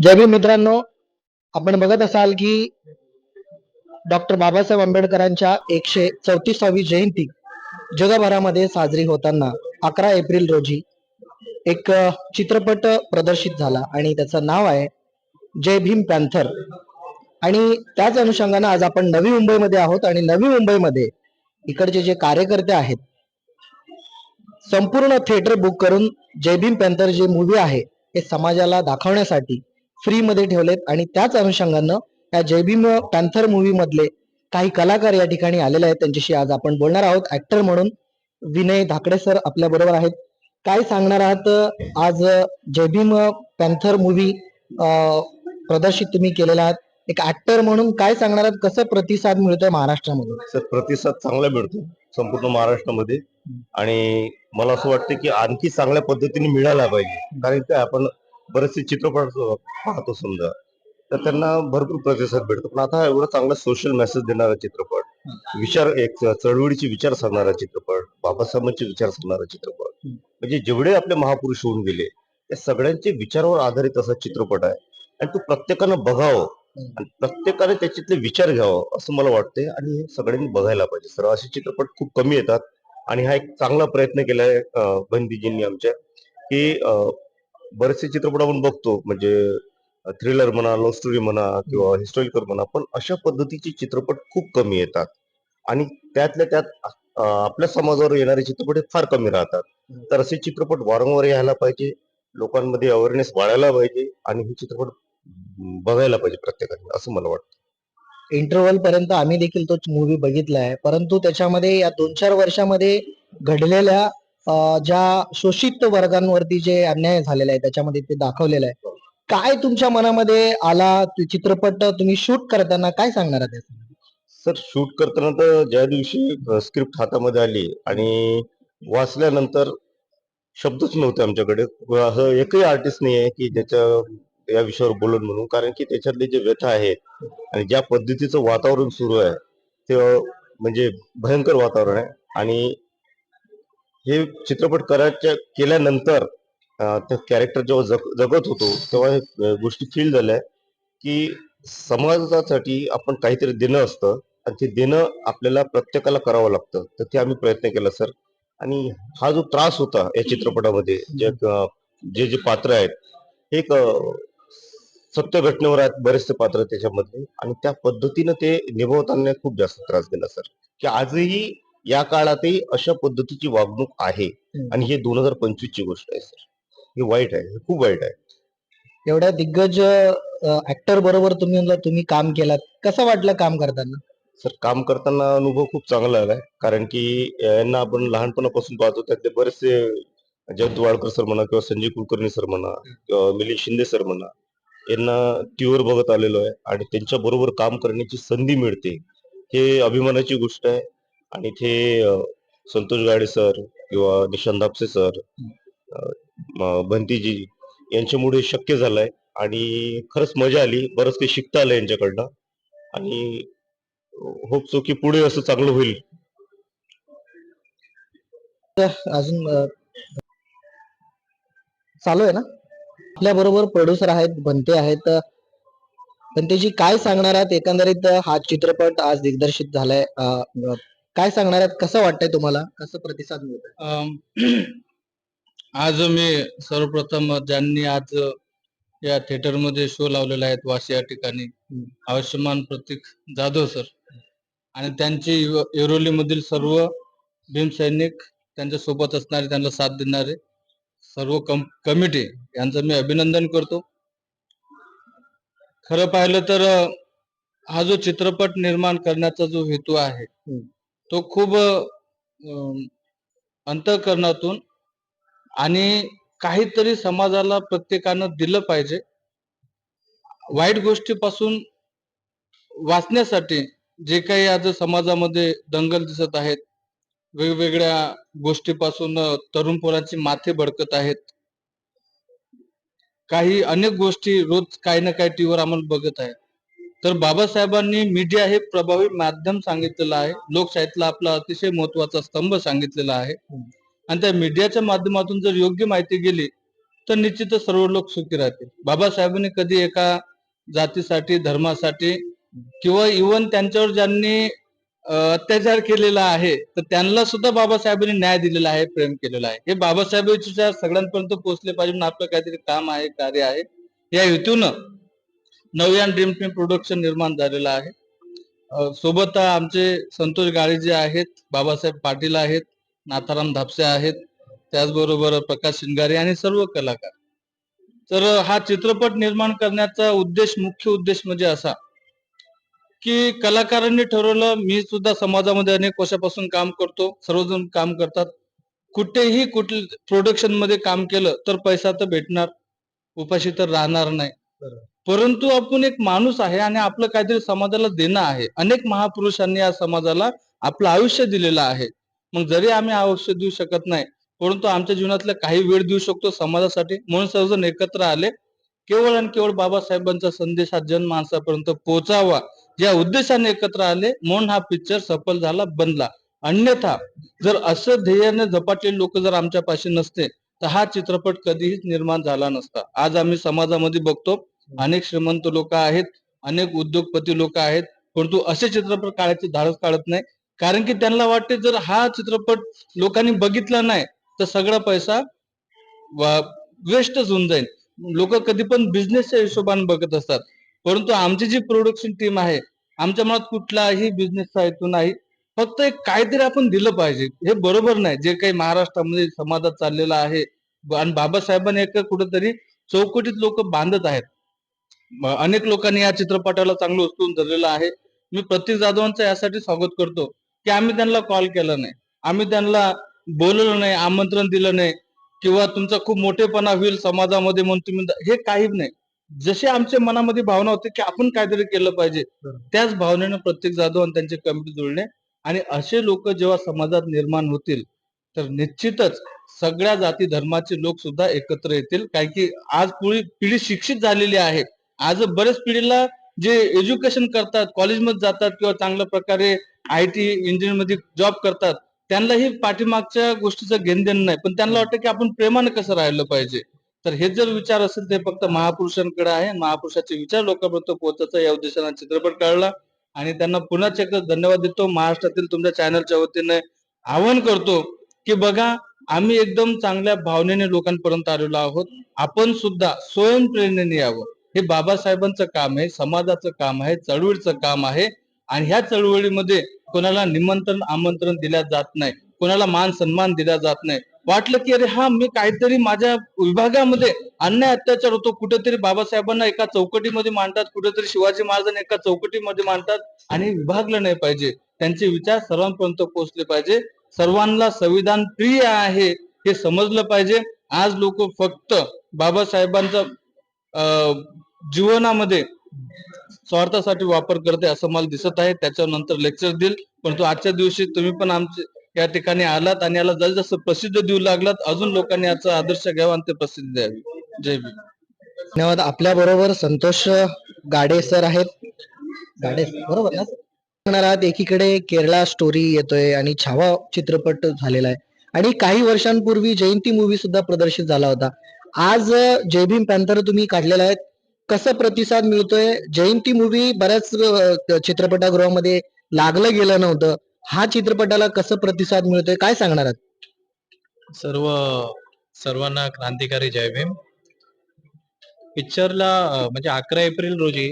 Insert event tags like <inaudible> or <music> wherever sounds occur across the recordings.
जय भीम मित्रांनो आपण बघत असाल की डॉक्टर बाबासाहेब आंबेडकरांच्या एकशे चौतीसावी जयंती जगभरामध्ये साजरी होताना अकरा एप्रिल रोजी एक चित्रपट प्रदर्शित झाला आणि त्याचं नाव आहे जय भीम पॅन्थर. आणि त्याच अनुषंगानं आज आपण नवी मुंबईमध्ये आहोत आणि नवी मुंबईमध्ये इकडचे जे कार्यकर्ते आहेत संपूर्ण थिएटर बुक करून जय भीम पॅन्थर जे मूवी आहे हे समाजाला दाखवण्यासाठी फ्री मध्ये ठेवलेत. आणि त्याच अनुषंगानं या जय भीम पॅन्थर मूवी मधले काही कलाकार या ठिकाणी आलेले आहेत. त्यांच्याशी आज आपण बोलणार आहोत. ऍक्टर म्हणून विनय धाकडे सर आपल्या बरोबर आहेत. काय सांगणार आहात? आज जय भीम पॅन्थर मूवी प्रदर्शित तुम्ही केलेला आहात. एक ऍक्टर म्हणून काय सांगणार आहात? कसं प्रतिसाद मिळतोय महाराष्ट्रामध्ये? सर प्रतिसाद चांगला मिळतो संपूर्ण महाराष्ट्रामध्ये. आणि मला असं वाटतं की आणखी चांगल्या पद्धतीने मिळायला पाहिजे. कारण काय आपण बरेचसे चित्रपट पाहतो समजा. तर त्यांना भरपूर प्रतिसाद भेटतो. पण आता एवढा चांगला सोशल मेसेज देणारा चित्रपट विचार एक चळवळीचे विचार सांगणारा चित्रपट बाबासाहेबांचे विचार सांगणारा चित्रपट म्हणजे जेवढे आपले महापुरुष होऊन गेले त्या सगळ्यांचे विचारावर आधारित असा चित्रपट आहे. आणि तो प्रत्येकानं बघावं आणि प्रत्येकाने त्याच्यातले विचार घ्यावं असं मला वाटतंय आणि हे सगळ्यांनी बघायला पाहिजे. सर असे चित्रपट खूप कमी येतात. आणि हा एक चांगला प्रयत्न केलाय बंदीजींनी आमच्या की बरेचसे चित्रपट आपण बघतो म्हणजे थ्रिलर म्हणा लव्ह स्टोरी म्हणा किंवा हिस्टॉरिकल म्हणा पण अशा पद्धतीचे चित्रपट खूप कमी येतात. आणि त्यातल्या त्यात आपल्या समाजावर येणारे चित्रपट हे फार कमी राहतात. तर असे चित्रपट वारंवार यायला पाहिजे लोकांमध्ये अवेअरनेस वाढायला पाहिजे आणि हे चित्रपट बघायला पाहिजे प्रत्येकाने असं मला वाटतं. इंटरव्हल पर्यंत आम्ही देखील तोच मूवी बघितला आहे. परंतु त्याच्यामध्ये या दोन चार वर्षामध्ये घडलेल्या ज्या शोषित वर्गांवरती जे अन्याय झालेला आहे त्याच्यामध्ये ते दाखवलेलं आहे. काय तुमच्या मनामध्ये आला चित्रपट? तुम्ही शूट करताना काय सांगणार आहात सर शूट करताना तर ज्या दिवशी स्क्रिप्ट हातामध्ये आली आणि वाचल्यानंतर शब्दच नव्हते आमच्याकडे. असं एकही आर्टिस्ट नाही आहे की ज्याच्या या विषयावर बोलून म्हणून. कारण की त्याच्यातली जे व्यथा आहे आणि ज्या पद्धतीचं वातावरण सुरू आहे ते म्हणजे भयंकर वातावरण आहे. आणि हे चित्रपट करायच्या केल्यानंतर त्या कॅरेक्टर जेव्हा जग जगत होतो तेव्हा हे गोष्टी फील झाल्या की समाजासाठी आपण काहीतरी देणं असतं आणि ते देणं आपल्याला प्रत्येकाला करावं लागतं. तर ते आम्ही प्रयत्न केला सर. आणि हा जो त्रास होता या चित्रपटामध्ये जे जे जे पात्र आहेत हे एक सत्य घटनेवर आहेत बरेचसे पात्र त्याच्यामध्ये आणि त्या पद्धतीनं ते निभवताना खूप जास्त त्रास दिला सर. की आजही या काळातही अशा पद्धतीची वागणूक आहे. आणि हे दोन हजार पंचवीस ची गोष्ट आहे सर. हे वाईट आहे हे खूप वाईट आहे. एवढ्या दिग्गज ऍक्टर बरोबर तुम्ही तुम्ही काम केलात. कसं वाटलं काम करताना? सर काम करताना अनुभव खूप चांगला आलाय. कारण की यांना आपण लहानपणापासून पाहतो त्यातले बरेचसे जयंत वाडकर सर म्हणा किंवा संजय कुलकर्णी सर म्हणा किंवा मिलिंद शिंदे सर म्हणा यांना टीव्हीवर बघत आलेलो आहे. आणि त्यांच्या बरोबर काम करण्याची संधी मिळते. हे अभिमानाची गोष्ट आहे. आणि ते संतोष गाडे सर किंवा निशांत दापसे सर बंतीजी यांच्यामुळे शक्य झालंय आणि खरंच मजा आली. बरंच काही शिकता आलं यांच्याकडनं आणि होप सो की पुढे असं चांगलं होईल. अजून चालू आहे ना? आपल्या बरोबर प्रोड्युसर आहेत भंते आहेत. पण त्याची काय सांगणार आहात? एकंदरीत हा चित्रपट आज दिग्दर्शित झालाय. काय सांगणार आहात? कसं वाटतंय तुम्हाला? कसं प्रतिसाद मिळतोय? अम, <clears throat> आज मी सर्वप्रथम ज्यांनी आज या थिएटरमध्ये शो लावलेला आहे वाशी या ठिकाणी आयुष्यमान प्रतीक जाधव सर आणि त्यांचे एरोली मधील सर्व भीम सैनिक त्यांच्यासोबत असणारे त्यांना साथ देणारे सर्व कम कमिटी यांचं मी अभिनंदन करतो. खरं पाहिलं तर हा जो चित्रपट निर्माण करण्याचा जो हेतू आहे तो खूप अंतकरणातून अंतःकरणातून आणि काहीतरी समाजाला प्रत्येकानं दिलं पाहिजे. वाईट गोष्टीपासून वाचण्यासाठी जे काही आज समाजामध्ये दंगल दिसत आहेत वेगवेगळ्या गोष्टीपासून तरुण पोरांची माथे भडकत आहेत. काही अनेक गोष्टी रोज काही ना काही टीव्हीवर आम्हाला बघत आहे तर बाबासाहेबांनी मीडिया हे प्रभावी माध्यम सांगितलेलं आहे. लोकशाहीतला आपला अतिशय महत्त्वाचा स्तंभ सांगितलेला आहे. आणि त्या मीडियाच्या माध्यमातून जर योग्य माहिती गेली तर निश्चितच सर्व लोक सुखी राहतील. बाबासाहेबांनी कधी एका जातीसाठी धर्मासाठी किंवा इवन त्यांच्यावर ज्यांनी अत्याचार केलेला आहे तर त्यांना सुद्धा बाबासाहेबांनी न्याय दिलेला आहे प्रेम केलेला आहे. हे बाबासाहेबांच्या सगळ्यांपर्यंत पोहोचले पाहिजे म्हणून आपलं काहीतरी काम आहे कार्य आहे. या हेतून नवयान ड्रीम टीम प्रोडक्शन निर्माण झालेलं आहे. सोबत आमचे संतोष गाळे जे आहेत बाबासाहेब पाटील आहेत नाथाराम धापसे आहेत त्याचबरोबर प्रकाश शिंगारे आणि सर्व कलाकार. तर हा चित्रपट निर्माण करण्याचा उद्देश मुख्य उद्देश म्हणजे असा की कलाकारांनी ठरवलं मी सुद्धा समाजामध्ये अनेक वर्षापासून काम करतो सर्वजण काम करतात. कुठेही कुठे प्रोडक्शनमध्ये काम केलं तर पैसा तर भेटणार उपाशी तर राहणार नाही. परंतु आपण एक माणूस आहे आणि आपलं काहीतरी समाजाला देणं आहे. अनेक महापुरुषांनी या समाजाला आपलं आयुष्य दिलेलं आहे. मग जरी आम्ही आयुष्य देऊ शकत नाही परंतु आमच्या जीवनातला काही वेळ देऊ शकतो समाजासाठी म्हणून सर्वजण एकत्र आले. केवळ आणि केवळ बाबासाहेबांचा संदेश हा जनमानसापर्यंत पोहोचावा या उद्देशाने एकत्र आले. म्हणून हा पिक्चर सफल झाला बनला. अन्यथा जर असं ध्येयाने झपाटलेले लोक जर आमच्या पाशी नसते तर हा चित्रपट कधीही निर्माण झाला नसता. आज आम्ही समाजामध्ये बघतो अनेक श्रीमंत लोक आहेत अनेक उद्योगपती लोक आहेत परंतु असे चित्रपट काढायचे धाडस काढत नाही. कारण की त्यांना वाटते जर हा चित्रपट लोकांनी बघितला नाही तर सगळा पैसा वेस्टच होऊन जाईल. लोक कधी पण बिझनेसच्या हिशोबाने बघत असतात. परंतु आमची जी प्रोडक्शन टीम आहे आमच्या मनात कुठलाही बिझनेसचा हेतू नाही. फक्त एक काहीतरी आपण दिलं पाहिजे. हे बरोबर नाही. जे काही महाराष्ट्रामध्ये समाजात चाललेलं आहे आणि बाबासाहेबांनी एक कुठेतरी चौकटीत लोक बांधत आहेत. अनेक लोकांनी या चित्रपटाला चांगलं उचलून धरलेलं आहे. मी प्रतीक जाधवांचं यासाठी स्वागत करतो. की आम्ही त्यांना कॉल केला नाही. आम्ही त्यांना बोललो नाही आमंत्रण दिलं नाही. किंवा तुमचा खूप मोठेपणा होईल समाजामध्ये म्हणून तुम्ही हे काही नाही. जसे आमच्या मनामध्ये भावना होती की आपण काहीतरी केलं पाहिजे. त्याच भावनेनं प्रत्येक जाधव आणि त्यांचे कमिटी जुळणे आणि असे लोक जेव्हा समाजात निर्माण होतील तर निश्चितच सगळ्या जाती धर्माचे लोक सुद्धा एकत्र येतील. कारण की आज पुढी पिढी शिक्षित झालेली आहे. आज बरेच पिढीला जे एज्युकेशन करतात कॉलेजमध्ये जातात किंवा चांगल्या प्रकारे आय टी इंजिनियरमध्ये जॉब करतात त्यांनाही पाठीमागच्या गोष्टीचं घेण देणं नाही. पण त्यांना वाटतं की आपण प्रेमाने कसं राहिलं पाहिजे? तर हे जर विचार असेल ते फक्त महापुरुषांकडे आहे. महापुरुषाचे विचार लोकांपर्यंत पोहोचायचा या उद्देशाने चित्रपट काढला आणि त्यांना पुन्हा एकदा धन्यवाद देतो. महाराष्ट्रातील तुमच्या चॅनलच्या वतीने आवाहन करतो की बघा आम्ही एकदम चांगल्या भावनेने लोकांपर्यंत आलेलो आहोत. आपण सुद्धा स्वयंप्रेरणेने यावं. हे बाबासाहेबांचं काम आहे समाजाचं काम आहे चळवळीचं काम आहे. आणि ह्या चळवळीमध्ये कोणाला निमंत्रण आमंत्रण दिल्या जात नाही कोणाला मान सन्मान दिला जात नाही. वाटलं की अरे हा मी काहीतरी माझ्या विभागामध्ये अन्याय अत्याचार होतो. कुठेतरी बाबासाहेबांना एका चौकटीमध्ये मांडतात कुठेतरी शिवाजी महाराजांना एका चौकटीमध्ये मांडतात. आणि विभागलं नाही पाहिजे. त्यांचे विचार सर्वांपर्यंत पोहोचले पाहिजे. सर्वांना संविधान प्रिय आहे हे समजलं पाहिजे. आज लोक फक्त बाबासाहेबांचा जीवनामध्ये स्वार्थासाठी वापर करते असं मला दिसत आहे. त्याच्यानंतर लेक्चर देईल. परंतु आजच्या दिवशी तुम्ही पण आमचे या ठिकाणी आलात आणि याला जसं प्रसिद्ध देऊ लागलात अजून लोकांनी याचा आदर्श घ्यावा आणि ते प्रसिद्ध द्यावी. जय भी धन्यवाद. आपल्या बरोबर संतोष गाडे सर आहेत. गाडे बरोबर ना? आहात एकीकडे केरळा स्टोरी येतोय आणि छावा चित्रपट झालेला आहे. आणि काही वर्षांपूर्वी जयंती मूवी सुद्धा प्रदर्शित झाला होता. आज जय भीम पॅन्थर तुम्ही काढलेला आहे कसं प्रतिसाद मिळतोय? जयंती मूवी बऱ्याच चित्रपटागृहामध्ये चित्रपटगृहामध्ये लागलं गेलं नव्हतं. हा चित्रपटाला कसं प्रतिसाद मिळतोय? काय सांगणार आहात? सर्व सर्वांना क्रांतिकारी जय भीम. पिक्चरला म्हणजे अकरा एप्रिल रोजी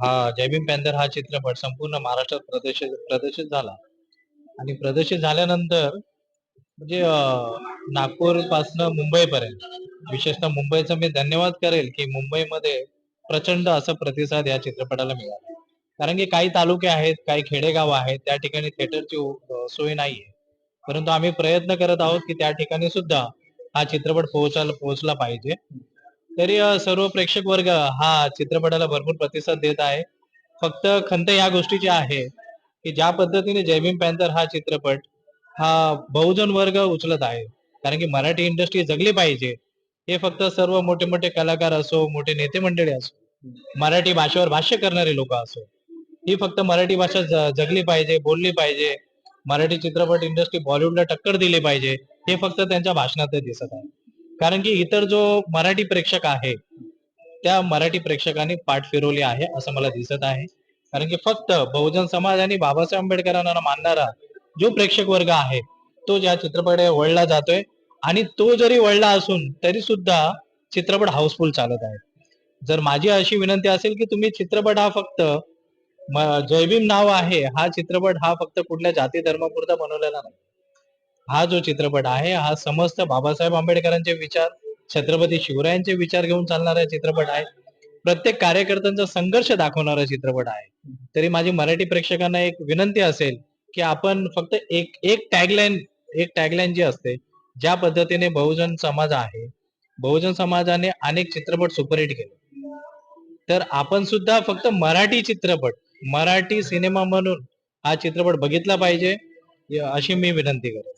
हा जय भीम पॅन्थर हा चित्रपट संपूर्ण महाराष्ट्रात प्रदर्शित प्रदर्शित झाला. आणि प्रदर्शित झाल्यानंतर म्हणजे नागपूर मुंबई मुंबईपर्यंत. विशेषतः मुंबईचा मी धन्यवाद करेल की मुंबईमध्ये प्रचंड असा प्रतिसाद या चित्रपटाला मिळाला. कारण की काही तालुके आहेत काही खेडेगाव आहेत त्या ठिकाणी थिएटरची सोय नाहीये. परंतु आम्ही प्रयत्न करत आहोत की त्या ठिकाणी सुद्धा हा चित्रपट पोहोचायला पोहोचला पाहिजे. तरी सर्व प्रेक्षक वर्ग हा चित्रपटाला भरपूर प्रतिसाद देत आहे. फक्त खंत या गोष्टीची आहे की ज्या पद्धतीने जयभीम पॅन्थर हा चित्रपट हा बहुजन वर्ग उचलत आहे. कारण की मराठी इंडस्ट्री जगली पाहिजे. हे फक्त सर्व मोठे मोठे कलाकार असो मोठे नेते मंडळी असो मराठी भाषेवर भाष्य करणारे लोक असो ही फक्त मराठी भाषा जगली पाहिजे बोलली पाहिजे. मराठी चित्रपट इंडस्ट्री बॉलिवूडला टक्कर दिली पाहिजे. हे फक्त त्यांच्या भाषणात दिसत आहे. कारण की इतर जो मराठी प्रेक्षक आहे त्या मराठी प्रेक्षकांनी पाठ फिरवली आहे असं मला दिसत आहे. कारण की फक्त बहुजन समाज आणि बाबासाहेब आंबेडकरांना मानणारा जो प्रेक्षक वर्ग आहे तो ज्या चित्रपटाकडे वळला जातोय आणि तो जरी वळला असून तरी सुद्धा चित्रपट हाऊसफुल चालत आहे. जर माझी अशी विनंती असेल की तुम्ही चित्रपट हा फक्त जयभीम नाव आहे हा चित्रपट हा फक्त कुठल्या जाती धर्मापुरता बनवलेला नाही. हा जो चित्रपट आहे हा समस्त बाबासाहेब आंबेडकरांचे विचार छत्रपती शिवरायांचे विचार घेऊन चालणारा चित्रपट आहे. प्रत्येक कार्यकर्त्यांचा संघर्ष दाखवणारा चित्रपट आहे. तरी माझी मराठी प्रेक्षकांना एक विनंती असेल की आपण फक्त एक एक टॅगलाईन एक टॅगलाईन जी असते ज्या पद्धतीने बहुजन समाज आहे बहुजन समाजाने अनेक चित्रपट सुपरहिट केले. तर आपण सुद्धा फक्त मराठी चित्रपट मराठी सिनेमा म्हणून हा चित्रपट बघितला पाहिजे अशी मी विनंती करेन.